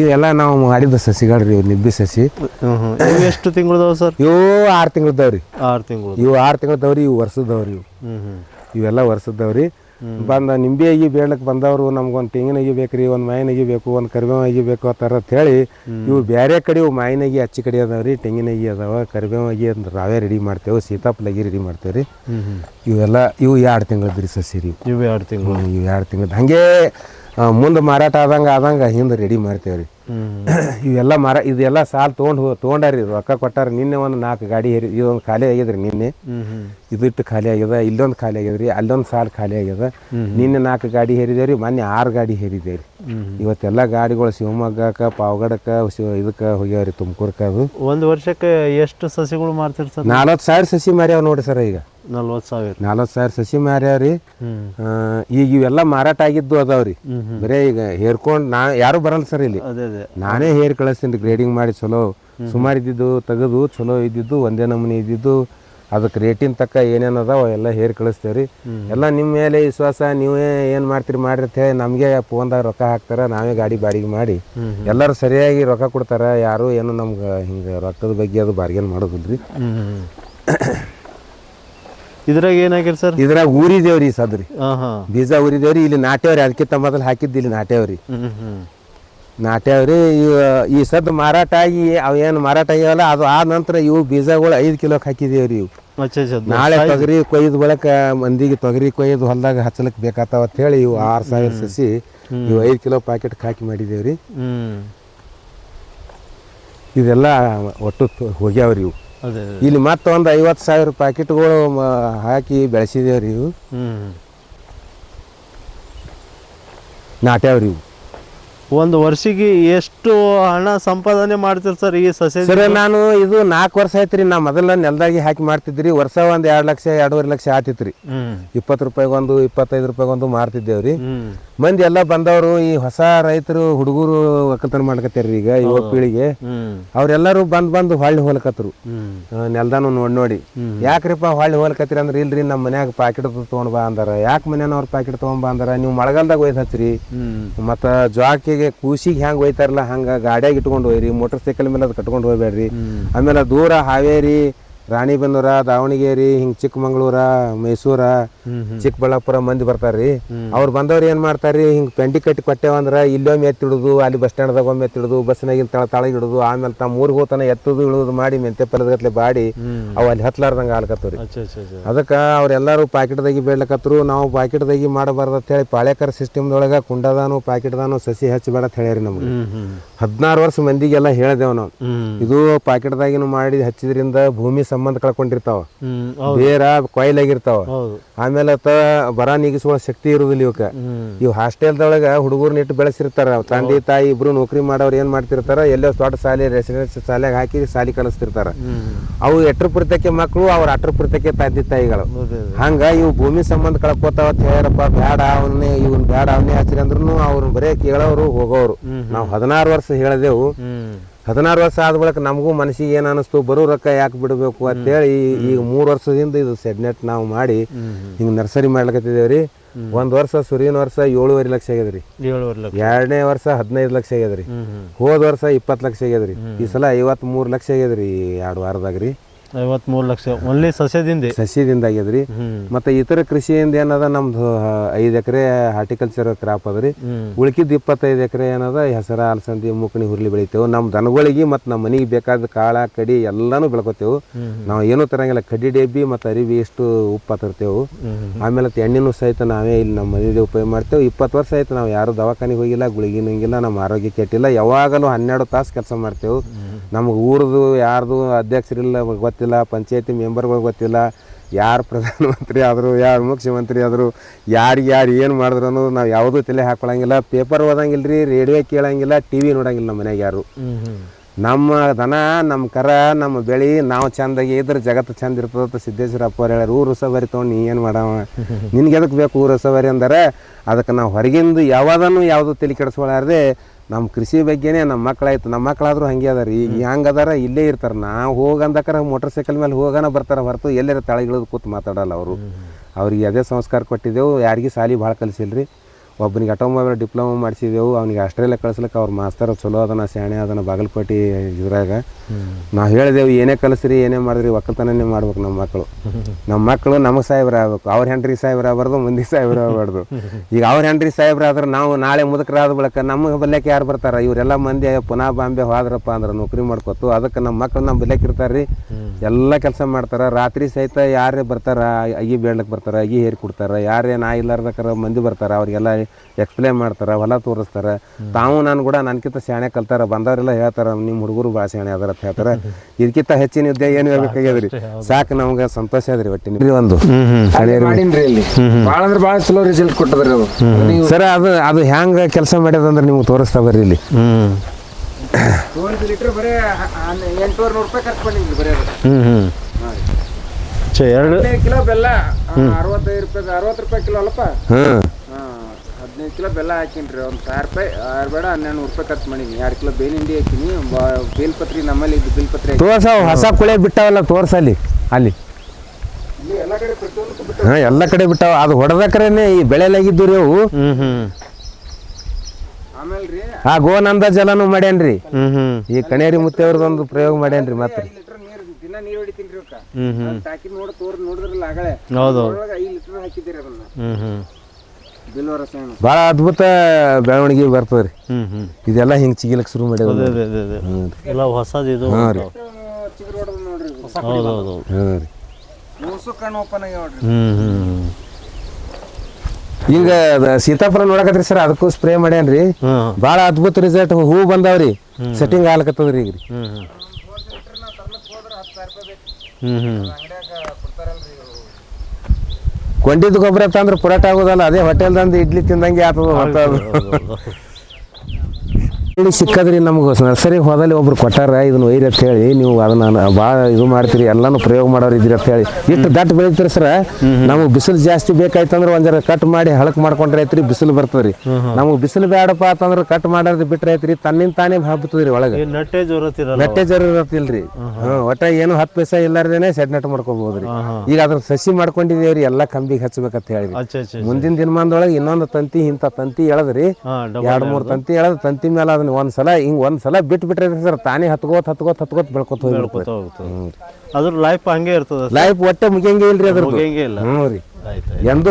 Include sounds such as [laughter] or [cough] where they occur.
ಇವೆಲ್ಲ ನಾವು ಮಾಡಿದ ಸಸಿಗಳ್ರಿ ರೀ ನಿಂಬೆ ಸಸಿ. ಇವು ಎಷ್ಟು ತಿಂಗಳದವ ಸರ್? ಇವು ಆರು ತಿಂಗಳದವ್ರಿ. ಆರು ತಿಂಗಳು ಇವು ಆರು ತಿಂಗಳದವ್ರಿ ಇವು ವರ್ಷದವ್ರಿ ಇವು. ಇವೆಲ್ಲ ವರ್ಷದವ್ರಿ. ಬಂದ ನಿಂಬೆ ಅಗಿ ಬೇಳಕ್ಕೆ ಬಂದವರು ನಮ್ಗೊಂದು ತೆಂಗಿನ ಅಗಿ ಬೇಕ್ರಿ ಒಂದು ಮಾವಿನ ಅಗಿ ಬೇಕು ಒಂದು ಕರಿಬೇವು ಅಗಿ ಬೇಕು ಆ ಥರ ಅಂತ ಹೇಳಿ ಇವು ಬೇರೆ ಕಡೆ ಇವು ಮಾಯಿನ ಅಗಿ ಅಚ್ಚಿ ಕಡೆ ಅದಾವ್ರಿ ತೆಂಗಿನ ಅಗಿ ಅದಾವ ಕರ್ಬೇವ್ ಅಗಿ ಅಂತ ರಾವೇ ರೆಡಿ ಮಾಡ್ತೇವೆ ಅಗಿ ರೆಡಿ ಮಾಡ್ತೇವೆ ರೀ ಇವೆಲ್ಲ ಇವು ಎರಡು ಬಿರಿ ಸಸಿ ರೀ ಇವು. ಎರಡು ತಿಂಗಳು. ಇವು ಎರಡು ತಿಂಗಳು ಹಾಗೆ ಮುಂದೆ ಮಾರಾಟ ಆದಂಗೆ ಆದಂಗೆ ಹಿಂದೆ ರೆಡಿ ಮಾಡ್ತೇವೆ ರೀ ಇವೆಲ್ಲ ಮರ ಇದೆಲ್ಲ ಸಾಲ ತೊಗೊಂಡು ತೊಗೊಂಡಾರಿ ರೊಕ್ಕ ಕೊಟ್ಟಾರ ನಿನ್ನೆ ಒಂದು ನಾಲ್ಕು ಗಾಡಿ ಹೇರಿ ಇದೊಂದು ಖಾಲಿ ಆಗ್ಯದ್ರಿ ನಿನ್ನೆ. ಇದಿಟ್ಟು ಖಾಲಿ ಆಗ್ಯದ ಇಲ್ಲೊಂದು ಖಾಲಿ ಆಗ್ಯದ್ರಿ ಅಲ್ಲೊಂದು ಸಾಲ ಖಾಲಿ ಆಗ್ಯದ. ನಿನ್ನೆ ನಾಲ್ಕು ಗಾಡಿ ಹೇರಿದೇವ್ರಿ ಮೊನ್ನೆ ಆರು ಗಾಡಿ ಹೇರಿದೇವ್ರಿ ರೀ ಇವತ್ತೆಲ್ಲ ಗಾಡಿಗಳು ಶಿವಮೊಗ್ಗಕ್ಕೆ ಪಾವಗಡಕ್ಕೆ ಇದಕ್ಕೆ ಹೋಗ್ಯಾವ್ರಿ ತುಮಕೂರ್ಕ ಅದು. ಒಂದು ವರ್ಷಕ್ಕೆ ಎಷ್ಟು ಸಸಿಗಳು ಮಾರ್ತೀರಿ ಸರ್? ನಲ್ವತ್ತು ಸಾವಿರ ಸಸಿ ಮಾರ್ಯಾವ ನೋಡ್ರಿ ಸರ್ ಈಗ. ನಲ್ವತ್ತು ಸಾವಿರ. ನಲ್ವತ್ತು ಸಾವಿರ ಸಸಿ ಮಾರ್ಯಾವ್ರಿ. ಈಗ ಇವೆಲ್ಲ ಮಾರಾಟ ಆಗಿದ್ದು ಅದಾವ್ರಿ. ಬರೇ ಈಗ ಹೇರ್ಕೊಂಡು ನಾ ಯಾರು ಬರಲ್ಲ ಸರ್ ಇಲ್ಲಿ. ನಾನೇ ಹೇರ್ ಕಳಿಸ್ತೀನಿ ಗ್ರೇಡಿಂಗ್ ಮಾಡಿ ಚಲೋ. ಸುಮಾರು ಇದ್ದಿದ್ದು ತೆಗೆದು ಚಲೋ ಇದ್ದಿದ್ದು ಒಂದೇ ನಮೂನಿ ಇದ್ದಿದ್ದು ಅದಕ್ಕೆ ರೇಟಿನ ತಕ್ಕ ಏನೇನು ಅದಾವ ಎಲ್ಲ ಹೇರ್ ಕಳಿಸ್ತೇವೆ ರೀ ಎಲ್ಲ ನಿಮ್ಮ ಮೇಲೆ ವಿಶ್ವಾಸ ನೀವೇ ಏನು ಮಾಡ್ತೀರಿ ಮಾಡ್ರಿ ಅಂತ ಹೇಳಿ ನಮಗೆ ಫೋನ್ದಾಗ ರೊಕ್ಕ ಹಾಕ್ತಾರೆ ನಾವೇ ಗಾಡಿ ಬಾಡಿಗೆ ಮಾಡಿ. ಎಲ್ಲರೂ ಸರಿಯಾಗಿ ರೊಕ್ಕ ಕೊಡ್ತಾರೆ ಯಾರು ಏನು ನಮ್ಗೆ ಹಿಂಗೆ ರೊಕ್ಕದ ಬಗ್ಗೆ ಅದು ಬಾರ್ಗೇನ್ ಮಾಡೋದಿಲ್ಲ ರೀ ಇದ್ರಾಗ ಏನಾಗಿರ್ ಸರ್? ಇದ್ರಾಗ ಊರಿದೇವ್ರಿ ಸದ್ರಿ. ಬೀಜ ಊರಿದೇವ್ರಿ ಇಲ್ಲಿ ನಾಟ್ಯಾವ್ರಿ ಅದಕ್ಕಿಂತ ಮೊದಲು ಹಾಕಿದ್ದು ಇಲ್ಲಿ ನಾಟ್ಯಾವ್ರಿ. ನಾಟ್ಯಾವ್ರಿ ಇವ ಈ ಸದ್ ಮಾರಾಟ ಆಗಿ ಅವು ಏನು ಮಾರಾಟ ಆಗ್ಯಾವಲ್ಲ ಅದು ಆದ ನಂತರ ಇವು ಬೀಜಗಳು ಐದು ಕಿಲೋಕ್ಕೆ ಹಾಕಿದೇವ್ರಿ ಇವು. ನಾಳೆ ತೊಗರಿ ಕೊಯ್ದ ಬಳಕ ಮಂದಿಗೆ ತೊಗರಿ ಕೊಯ್ದು ಹೊಲದಾಗ ಹಚ್ಚಲಕ್ಕೆ ಬೇಕಾತಾವ ಅಂತ ಹೇಳಿ ಇವು ಆರು ಸಾವಿರ ಸಸಿ ಇವು ಐದು ಕಿಲೋ ಪ್ಯಾಕೆಟ್ ಹಾಕಿ ಮಾಡಿದೇವ್ರಿ. ಇದೆಲ್ಲ ಒಟ್ಟು ತ- ಹೋಗ್ಯಾವ್ರಿ ಇವು. ಅದೇ ಅದೇ. ಇಲ್ಲಿ ಮತ್ತೆ ಒಂದು ಐವತ್ತು ಸಾವಿರ ಪ್ಯಾಕೆಟ್ಗಳು ಮ- ಹಾಕಿ ಬೆಳೆಸಿದೇವ್ರಿ ಇವು. ಹ್ಮ್. ನಾಟ್ಯಾವ್ರಿ ಇವು. ಒಂದು ವರ್ಷಿಗೆ ಎಷ್ಟು ಹಣ ಸಂಪಾದನೆ ಮಾಡ್ತೀರಿ ಸರ್ ಈ ಸಸ್ಯ ಸರ್ ನಾನು ಇದು ನಾಲ್ಕು ವರ್ಷ ಆಯ್ತ್ರಿ ನಾ ಮೊದಲ ನೆಲದಾಗಿ ಹಾಕಿ ಮಾಡ್ತಿದ್ರಿ ವರ್ಷ ಒಂದ್ ಎರಡ್ ಲಕ್ಷ ಎರಡೂವರೆ ಲಕ್ಷ ಆತಿತ್ರಿ ಇಪ್ಪತ್ತು ರೂಪಾಯಿಗೊಂದು ಇಪ್ಪತ್ತೈದು ರೂಪಾಯಿಗೊಂದು ಮಾರ್ತಿದ್ದೇವ್ರಿ ಮಂದಿ ಎಲ್ಲ ಬಂದವರು ಈ ಹೊಸ ರೈತರು ಹುಡುಗರು ಒಕ್ಕಲ್ತನ ಮಾಡ್ಕತ್ತಾರ್ರಿ ಈಗ ಯುವ ಪೀಳಿಗೆ. ಅವರೆಲ್ಲರೂ ಬಂದ್ ಬಂದು ಹೊಳ್ಳಿ ಹೋಲ್ಕತ್ರು. ನೆಲ್ದಾನು ನೋಡಿ ನೋಡಿ. ಯಾಕ್ರಿಪ್ಪ ಹೊಳ್ಳಿ ಹೋಲ್ಕತ್ತೀರಿ ಅಂದ್ರೆ ಇಲ್ರಿ ನಮ್ಮ ಮನ್ಯಾಗ ಪ್ಯಾಕೆಟ್ ತೊಗೊಂಡ್ ಬಾ ಅಂದಾರ. ಯಾಕೆ ಮನ್ಯಾನವ್ರ ಪ್ಯಾಕೆಟ್ ತೊಗೊಂಡ್ ಬಾ ಅಂದಾರ? ನೀವು ಮಳೆಗಾಲದಾಗ ಒಯ್ದು ಹಚ್ಚ್ರಿ. ಮತ್ತ ಮತ್ತು ಜ್ವಾಕಿಗೆ ಕೂಸಿಗೆ ಹ್ಯಾಂಗ್ ಒಯ್ತಾರಲ್ಲ ಹಂಗ ಗಾಡ್ಯಾಗ ಇಟ್ಕೊಂಡು ಹೋಯ್ರಿ ಮೋಟರ್ ಸೈಕಲ್ ಮೇಲೆ ಅದು ಕಟ್ಕೊಂಡು ಹೋಗ್ಬೇಡ್ರಿ. ಆಮೇಲೆ ದೂರ ಹಾವೇರಿ ರಾಣಿಬೆನ್ನೂರ ದಾವಣಗೆರೆ ಹಿಂಗೆ ಚಿಕ್ಕಮಂಗ್ಳೂರ ಮೈಸೂರ ಚಿಕ್ಕಬಳ್ಳಾಪುರ ಮಂದಿ ಬರ್ತಾರ್ರಿ. ಅವ್ರ ಬಂದವ್ರು ಏನು ಮಾಡ್ತಾರ್ರಿ ಹಿಂಗೆ ಪೆಂಡಿ ಕಟ್ಟಿ ಕೊಟ್ಟೇವಂದ್ರೆ ಇಲ್ಲೊಮ್ಮೆ ಎತ್ತಿಡುದು ಅಲ್ಲಿ ಬಸ್ ಸ್ಟ್ಯಾಂಡ್ದಾಗ ಒಮ್ಮೆ ಎತ್ತಿಡುದು ಬಸ್ನಾಗಿನ ತಳ ತಳಗ ಇಡುದು ಆಮೇಲೆ ತಮ್ಮ ಊರಿಗೆ ಹೋತನ ಎತ್ತುದು ಇಳುದು ಮಾಡಿ ಮೆಂತೆ ಪರದಗತ್ಲೆ ಬಾಡಿ ಅವ್ ಅಲ್ಲಿ ಹತ್ಲಾರ್ದಂಗ ಆಲ್ಕತ್ತವ್ರಿ ಅದಕ್ಕ ಅವ್ರೆಲ್ಲಾರು ಪಾಕೆಟ್ದಾಗಿ ಬೇಡ್ಲಕತ್ರು ನಾವು ಪ್ಯಾಕೆಟ್ದಾಗಿ ಮಾಡಬಾರ್ದು ಅಂತ ಹೇಳಿ ಪಾಳ್ಯಕರ ಸಿಸ್ಟಮ್ದೊಳಗೆ ಕುಂಡದಾನು ಪ್ಯಾಕೆಟ್ದಾನು ಸಸಿ ಹಚ್ಚಬೇಡ ಅಂತ ಹೇಳ್ಯಾರಿ ನಮ್ಗೆ. ಹದಿನಾರು ವರ್ಷ ಮಂದಿಗೆಲ್ಲ ಹೇಳ್ದೇವ್ ನಾವು. ಇದು ಪಾಕೆಟ್ದಾಗಿನ ಮಾಡಿ ಹಚ್ಚಿದ್ರಿಂದ ಭೂಮಿ ಸಂಬಂಧ ಕಳ್ಕೊಂಡಿರ್ತಾವ. ಬೇರ ಕೊಯ್ಲಾಗಿರ್ತಾವ. ಆಮೇಲೆ ತ ಬರ ನೀಗಿಸುವ ಶಕ್ತಿ ಇರುವುದಿಲ್ಲ ಇವಕ್ಕೆ ಇವ್ ಹಾಸ್ಟೆಲ್ದೊಳಗ ಹುಡುಗರ್ನ ಇಟ್ಟು ಬೆಳೆಸಿರ್ತಾರ ತಂದೆ ತಾಯಿ ಇಬ್ರು ನೌಕರಿ ಮಾಡೋರು ಏನ್ ಮಾಡ್ತಿರ್ತಾರ ಎಲ್ಲೋ ದೊಡ್ಡ ಶಾಲೆ ರೆಸಿಡೆನ್ಸ್ ಶಾಲೆಗೆ ಹಾಕಿ ಸಾಲಿ ಕಲಿಸ್ತಿರ್ತಾರ. ಅವು ಎಟ್ರ ಪುರ್ತಕ್ಕೆ ಮಕ್ಕಳು ಅವ್ರ ಅಟ್ರ ಪುರ್ತಕ್ಕೆ ತಂದೆ ತಾಯಿಗಳು. ಹಂಗ ಇವು ಭೂಮಿ ಸಂಬಂಧ ಕಳ್ಕೊತಾವ ಹೇಳಪ್ಪ ಬೇಡ ಅವನ್ನೇ ಇವನ್ ಬೇಡ ಅವನ್ನೇ ಹಚ್ಚಿರಿ ಅಂದ್ರೂ ಅವ್ರನ್ನ ಬರೇ ಕೇಳೋರು ಹೋಗೋರು. ನಾವು ಹದಿನಾರು ವರ್ಷ ಹೇಳಿದೆವು. ಹದಿನಾರು ವರ್ಷ ಆದ ಬಳಿಕ ನಮಗೂ ಮನಸ್ಸಿಗೆ ಏನು ಅನಿಸ್ತು ಬರೋ ರೊಕ್ಕ ಯಾಕೆ ಬಿಡಬೇಕು ಅಂತೇಳಿ ಈಗ ಮೂರು ವರ್ಷದಿಂದ ಇದು ಸೆಡ್ನೆಟ್ ನಾವು ಮಾಡಿ ಹಿಂಗೆ ನರ್ಸರಿ ಮಾಡ್ಲಕತ್ತಿದ್ದೇವ್ರಿ ಒಂದು ವರ್ಷ ಸುರಿನ ವರ್ಷ ಏಳುವರೆ ಲಕ್ಷ ಆಗ್ಯದ್ರಿ ಎರಡನೇ ವರ್ಷ ಹದಿನೈದು ಲಕ್ಷ ಆಗ್ಯದ್ರಿ ಹೋದ ವರ್ಷ ಇಪ್ಪತ್ತು ಲಕ್ಷ ಆಗ್ಯದ್ರಿ ಈ ಸಲ ಐವತ್ಮೂರು ಲಕ್ಷ ಆಗ್ಯದ್ರಿ ಎರಡು ವಾರದಾಗ ರೀ. ಐವತ್ಮೂರು ಲಕ್ಷ. ಒನ್ಲಿ ಸಸ್ಯದಿಂದ. ಸಸ್ಯದಿಂದ ಆಗ್ಯದ್ರಿ ಮತ್ತೆ ಮತ್ತು ಇತರ ಕೃಷಿಯಿಂದ ಏನದ ನಮ್ದು ಐದು ಎಕರೆ ಹಾರ್ಟಿಕಲ್ಚರ್ ಕ್ರಾಪ್ ಅದ್ರಿ. ರೀ ಹ್ಮ್. ಉಳ್ಕಿದ್ದು ಇಪ್ಪತ್ತೈದು ಎಕರೆ ಏನದ ಹೆಸರ ಅಲಸಂದಿ ಮುಕಣಿ ಹುರ್ಲಿ ಬೆಳಿತೇವೆ. ನಮ್ಮ ದನಗಳಿಗೆ ಮತ್ತು ನಮ್ಮ ಮನೆಗೆ ಬೇಕಾದ ಕಾಳ ಕಡಿ ಎಲ್ಲಾನು ಬೆಳ್ಕೊತೇವೆ. ನಾವು ಏನೂ ತರಂಗಿಲ್ಲ. ಕಡ್ಡಿ ಡೇಬಿ ಮತ್ತು ಅರಿವಿ ಎಷ್ಟು ಉಪ್ಪು ತರ್ತೇವೆ ಆಮೇಲೆ ಎಣ್ಣೆನೂ ಸಹಿತ ನಾವೇ ಇಲ್ಲಿ ನಮ್ಮ ಮನೆಯಲ್ಲಿ ಉಪಯೋಗ ಮಾಡ್ತೇವೆ. ಇಪ್ಪತ್ತು ವರ್ಷ ಆಯ್ತು ನಾವು ಯಾರು ದವಾಖಾನೆಗೆ ಹೋಗಿಲ್ಲ ಗುಳಿಗಿನಂಗಿಲ್ಲ ನಮ್ಮ ಆರೋಗ್ಯ ಕೆಟ್ಟಿಲ್ಲ. ಯಾವಾಗಲೂ ಹನ್ನೆರಡು ತಾಸು ಕೆಲಸ ಮಾಡ್ತೇವೆ. ನಮಗೆ ಊರದು ಯಾರ್ದು ಅಧ್ಯಕ್ಷರಿಲ್ಲ ಗೊತ್ತಿಲ್ಲ ಪಂಚಾಯತಿ ಮೆಂಬರ್ಗಳು ಗೊತ್ತಿಲ್ಲ ಯಾರು ಪ್ರಧಾನಮಂತ್ರಿ ಆದರು ಯಾರು ಮುಖ್ಯಮಂತ್ರಿ ಆದರು ಯಾರಿಗೆ ಯಾರು ಏನು ಮಾಡಿದ್ರು ಅನ್ನೋದು ನಾವು ಯಾವುದೂ ತಲೆ ಹಾಕೊಳ್ಳಂಗಿಲ್ಲ ಪೇಪರ್ ಓದಂಗಿಲ್ಲ ರೀ ರೇಡಿಯೋ ಕೇಳಂಗಿಲ್ಲ ಟಿ ವಿ ನೋಡಂಗಿಲ್ಲ ನಮ್ಮ ಮನೆಗೆ ಯಾರು. ನಮ್ಮ ದನ ನಮ್ಮ ಕರ ನಮ್ಮ ಬೆಳೆ ನಾವು ಚಂದಾಗಿ ಇದ್ರೆ ಜಗತ್ತು ಚಂದ ಇರ್ತದ ಸಿದ್ದೇಶ್ವರಪ್ಪ ಸಿದ್ದೇಶ್ವರ ಅಪ್ಪ ಅವ್ರು ಹೇಳ್ಯಾರ ಊರು ಸವಾರಿ ತೊಗೊಂಡು ನೀ ಏನು ಮಾಡವ? [laughs] ನಿನ್ಗೆ ಎದಕ್ಕೆ ಬೇಕು ಊರು ಸವಾರಿ ಅಂದರೆ? ಅದಕ್ಕೆ ನಾವು ಹೊರಗಿಂದು ಯಾವುದನ್ನು ಯಾವುದು ತಲೆ ಕೆಡಿಸ್ಕೊಳಾರ್ದೆ ನಮ್ಮ ಕೃಷಿ ಬಗ್ಗೆನೇ ನಮ್ಮ ಮಕ್ಕಳಾಯ್ತು ನಮ್ಮ ಮಕ್ಕಳಾದ್ರೂ ಹಂಗೆ ಅದಾರ. ಈಗ ಹೆಂಗೆ ಅದಾರ ಇಲ್ಲೇ ಇರ್ತಾರೆ. ನಾವು ಹೋಗಂದಕ್ಕಾರ ಮೋಟರ್ ಸೈಕಲ್ ಮೇಲೆ ಹೋಗೋಣ ಬರ್ತಾರೆ ಹೊರತು ಎಲ್ಲರ ತಳಗಿಳಿದು ಕೂತು ಮಾತಾಡಲ್ಲ ಅವರು. ಅವ್ರಿಗೆ ಅದೇ ಸಂಸ್ಕಾರ ಕೊಟ್ಟಿದ್ದೆವು. ಯಾರಿಗೆ ಸಾಲಿ ಭಾಳ ಕಲಿಸಿಲ್ರಿ. ಒಬ್ಬನಿಗೆ ಆಟೋಮೊಬೈಲ್ ಡಿಪ್ಲೊಮಾ ಮಾಡಿಸಿದೆವು, ಅವ್ನಿಗೆ ಆಸ್ಟ್ರೇಲಿಯಾ ಕಳಿಸ್ಲಿಕ್ಕೆ ಅವ್ರ ಮಾಸ್ತರ್ ಚಲೋ ಅದನ್ನ ಸ್ಯಾಣೆ ಅದನ್ನ ಬಾಗಲಕೋಟೆ ಇದ್ರಾಗ. ನಾವು ಹೇಳಿದೆವು, ಏನೇ ಕಲಿಸ್ರಿ, ಏನೇ ಮಾಡಿದ್ರಿ ಒಕ್ಕಲ್ತನೇ ಮಾಡ್ಬೇಕು ನಮ್ಮ ಮಕ್ಕಳು ನಮ್ಮ ಮಕ್ಕಳು ನಮಗೆ ಸಾಹೇಬ್ರ ಆಗ್ಬೇಕು. ಅವ್ರ ಹೆಂಡ್ರಿ ಸಾಹೇಬ್ರ ಆಗಬಾರ್ದು ಮುಂದೆ ಸಾಹೇಬ್ರ ಆಗಬಾರ್ದು. ಈಗ ಅವ್ರ ಹೆಂಡ್ರಿ ಸಾಹೇಬ್ರ ಆದ್ರೆ ನಾವು ನಾಳೆ ಮುದುಕರಾದ ಬಳಿಕ ನಮ್ಮ ಬಲ್ಯಕ್ಕೆ ಯಾರು ಬರ್ತಾರೆ? ಇವರೆಲ್ಲ ಮಂದಿ ಪುನಃ ಬಾಂಬೆ ಹೋದ್ರಪ್ಪ ಅಂದ್ರೆ ನೌಕರಿ ಮಾಡ್ಕೊತು ಅದಕ್ಕೆ ನಮ್ಮ ಮಕ್ಕಳು ನಮ್ಮ ಬಲ್ಯಕ್ಕೆ ಇರ್ತಾರೆ ಎಲ್ಲ ಕೆಲಸ ಮಾಡ್ತಾರೆ. ರಾತ್ರಿ ಸಹಿತ ಯಾರೇ ಬರ್ತಾರೆ ಅಗಿ ಬೇಡ್ಲಿಕ್ಕೆ ಬರ್ತಾರೆ, ಅಗಿ ಹೇರಿ ಕೊಡ್ತಾರೆ, ಯಾರೇ ನಾ ಇಲ್ಲಾರ್ದಕ್ಕಾರ ಮಂದಿ ಬರ್ತಾರೆ, ಅವ್ರಿಗೆಲ್ಲ ಎಕ್ಸ್ಪ್ಲೇನ್ ಮಾಡ್ತಾರೆ ಹೊಲ ತೋರಿಸ್ತಾರ. ತಾವು ನಾನು ಕೂಡ ನನ್ಕಿಂತ ಶಾಣೆ ಕಲ್ತಾರ ಬಂದವರೆಲ್ಲ ಹೇಳ್ತಾರ ನಿಮ್ಮ ಹುಡುಗರು ಭಾಳ ಶಾಣೆ ಅದರ ಅಂತ ಹೇಳ್ತಾರ. ಇದಕ್ಕಿಂತ ಹೆಚ್ಚಿನ ಯುದ್ಧ ಏನು ಹೇಳ್ಬೇಕಾಗ್ಯದ್ರಿ? ಸಾಕು ನಮ್ಗೆ ಸಂತೋಷ ಅದ್ರಿ ಒಟ್ಟಿನ. ಒಂದು ಭಾಳ ಅಂದ್ರೆ ಭಾಳ ಚಲೋ ರಿಸಲ್ಟ್ ಕೊಟ್ಟದ್ರಿ ಅದು. ಸರ್ ಅದು ಅದು ಹ್ಯಾಂಗ ಕೆಲಸ ಮಾಡ್ಯದಂದ್ರೆ ನಿಮ್ಗೆ ತೋರಿಸ್ತಾ ಬರ್ರಿ ಇಲ್ಲಿ. ಹ್ಮ್. ಒಂದು ಲೀಟ್ರ್ ಬರೀ ಎಂಟುವರೆ ನೂರು ರೂಪಾಯಿ ಖರ್ಚು ಮಾಡಿದ್ರಿ ಬರೀ ಅದು. ಹ್ಮ್ ಹ್ಮ್. ಛೆ, ಎರಡು ಕಿಲೋ ಬೆಲ್ಲ ಅರವತ್ತೈದು ರೂಪಾಯಿ ಅರವತ್ತು ರೂಪಾಯಿ ಕಿಲೋ ಅಲ್ಲಪ್ಪ. ಹ್ಮ್. ಹದಿನೈದು ಕಿಲೋ ಬೆಲ್ಲ ಹಾಕಿನ್ರಿ ಒಂದು ಸಾವಿರ ರೂಪಾಯಿ. ಆರು ಬೇಡ ಹನ್ನೆರಡು ನೂರು ರೂಪಾಯಿ ಖರ್ಚು ಮಾಡೀನಿ. ಎರಡು ಕಿಲೋ ಬೇನ್ ಹಿಂಡಿ ಹಾಕಿನಿ ಬೇಲ್ ಪತ್ರಿ ನಮ್ಮಲ್ಲಿ ಇದು ಬಿಲ್ ಪತ್ರಿ ತೋರ್ಸ ಅವು ಹೊಸ ಕುಳೆ ಬಿಟ್ಟಾವಲ್ಲ ತೋರ್ಸ ಅಲ್ಲಿ ಅಲ್ಲಿ. ಎಲ್ಲ ಕಡೆ ಬಿಟ್ಟು ಹಾ ಎಲ್ಲ ಕಡೆ ಬಿಟ್ಟಾವ. ಅದು ಹೊಡೆದಕ್ರೇನೆ ಈ ಬೆಳೆಲಾಗಿದ್ದು ರೀ ಅವು. ಹಾ ಆಮೇಲೆ ರೀ ಆ ಗೋನಂದ ಜಲನು ಮಾಡ್ಯಾನ್ರಿ. ಈ ಕಣೇರಿ ಮುತ್ತೇವ್ರದೊಂದು ಪ್ರಯೋಗ ಮಾಡ್ಯಾನ್ರಿ ಮತ್ತೆ ಐದು ಲೀಟ್ರ್ ನೀರು ದಿನ ನೀರು ಹೊಡಿತೀನಿ ರೀ ಅವಕ್ಕ ಹ್ಮ್. ಹ್ಮ್ ಟಾಕಿ ನೋಡಿ ತೋರ್ ನೋಡಿದ್ರಲ್ಲ ಆಗಳೆ ಹೌದು ಒಳಗೆ ಐದು ಲೀಟ್ರ್ ಹಾಕಿದ್ದೀರಿ ಅದನ್ನ ಹ್ಮ್ ಹ್ಮ್ ಬಿಲ್ವ ರಸಾಯನ ಭಾಳ ಅದ್ಭುತ ಬೆಳವಣಿಗೆ ಬರ್ತದೆ ರೀ ಹ್ಮ್ ಹ್ಮ್. ಇದೆಲ್ಲ ಹಿಂಗೆ ಚಿಗಿಲಕ್ಕೆ ಶುರು ಮಾಡ್ಯಾವ ಅದೇ ಅದೇ ಅದೇ ಅದೇ. ಎಲ್ಲ ಹೊಸದು ಇದು ಹಾಂ ರೀ. ನೋಡ್ರಿ ಇದು. ಹೌದು ಹೌದು ಹಾಂ ರೀ. ಮೂಸು ಕಣ್ಣು ಓಪನ್ ನೋಡ್ರಿ. ಹ್ಮ್ ಹ್ಮ್ ಹಿಂಗ ಅದ ಸೀತಾಫಲ ನೋಡಕತ್ರಿ ಸರ್ ಅದಕ್ಕೂ ಸ್ಪ್ರೇ ಮಾಡ್ಯಾನ್ರಿ. ಬಹಳ ಭಾಳ ಅದ್ಭುತ ರಿಸಲ್ಟ್ ಹೂ ಬಂದಾವ್ರಿ. ಸೆಟ್ಟಿಂಗ್ ಆಗ್ಲಕತ್ತದ್ರಿ ಈಗ ರೀ. ಹ್ಮ್ ಹ್ಮ್. ಹ್ಮ್ ಹ್ಮ್. ಕೊಂಡಿದ್ದು ಗೊಬ್ಬರ ತಂದ್ರೆ ಪುರಾಟ ಆಗೋದಲ್ಲ ಅದೇ ಹೋಟೆಲ್ದಂದು ಇಡ್ಲಿ ತಿಂದಂಗೆ ಆಗ್ತದ ಹೊತ್ತದು ಇಲ್ಲಿ ಸಿಕ್ಕದ್ರಿ ನಮ್ಗೆ ನರ್ಸರಿ ಹೋದಲ್ಲಿ ಒಬ್ರು ಕೊಟ್ಟಾರ ಇದನ್ನ ಒಯ್ರಿ ಅಂತ ಹೇಳಿ ನೀವು ಅದನ್ನ ಭಾಳ ಇದು ಮಾಡ್ತೀರಿ ಎಲ್ಲಾನು ಪ್ರಯೋಗ ಮಾಡೋರು ಇದ್ರಿ ಅಂತ ಹೇಳಿ. ಇಷ್ಟು ದಟ್ಟ ಬೆಳಿತೀರಿ ಸರ ನಮಗೆ ಬಿಸಿಲು ಜಾಸ್ತಿ ಬೇಕಾಯ್ತಂದ್ರೆ ಒಂದ್ ಜರ ಕಟ್ ಮಾಡಿ ಹಳಕ್ ಮಾಡ್ಕೊಂಡ್ರೆ ಐತ್ರಿ ಬಿಸಿಲು ಬರ್ತದ್ರಿ. ನಮಗೆ ಬಿಸಿಲು ಬೇಡಪ್ಪ ಅಂತಂದ್ರೆ ಕಟ್ ಮಾಡೋದು ಬಿಟ್ರೆ ಐತ್ರಿ ತನ್ನಿಂದ ತಾನೇ ಹಬ್ಬತದ್ರಿ ಒಳಗೆ. ನಟ್ಟೆ ಇಲ್ರಿ ಹ್ಮ್ ಒಟ್ಟ ಏನು ಹತ್ತು ಪೈಸೆ ಇಲ್ಲಾರ್ದೇನೆ ಸೆಡ್ ನೆಟ್ ಮಾಡ್ಕೋಬಹುದ್ರಿ ಈಗ ಅದ್ರ ಸಸಿ ಮಾಡ್ಕೊಂಡಿದೇವ್ರಿ ಎಲ್ಲಾ ಕಂಬಿಗೆ ಹಚ್ಬೇಕಂತ ಅಚ್ಚ ಮುಂದಿನ ದಿನಮಾನದೊಳಗೆ ಇನ್ನೊಂದು ತಂತಿ ಇಂಥ ತಂತಿ ಎಳದ್ರಿ. ಎರಡ್ ಮೂರ್ ಎರಡು ಮೂರು ತಂತಿ ಎಳದ್ ತಂತಿ ಮೇಲೆ ಅದನ್ನ ಒಂದ್ ಸಲ ಹಿಂಗ್ ಒಂದ್ ಸಲ ಬಿಟ್ಟು ಬಿಟ್ರೆ ಸರ್? ತಾನೇ ಹತ್ಕೋತ್ ಹತ್ಕೋತ್ ಹತ್ಕೋತ್ ಬೆಳ್ಕೊತ ಹೋಗಿ ಹೋಗ್ತದೆ ಅದ್ರ ಲೈಫ್ ಹಂಗೆ ಇರ್ತದ ಲೈಫ್ ಒಟ್ಟೆ ಮುಗಿಯಂಗೆ ಇಲ್ರಿ ಅದ್ರ ಮುಗಿಯಂಗೆ ಇಲ್ಲ. ಹ್ಞೂ ರೀ. ಆಯ್ತು. ಎಂದು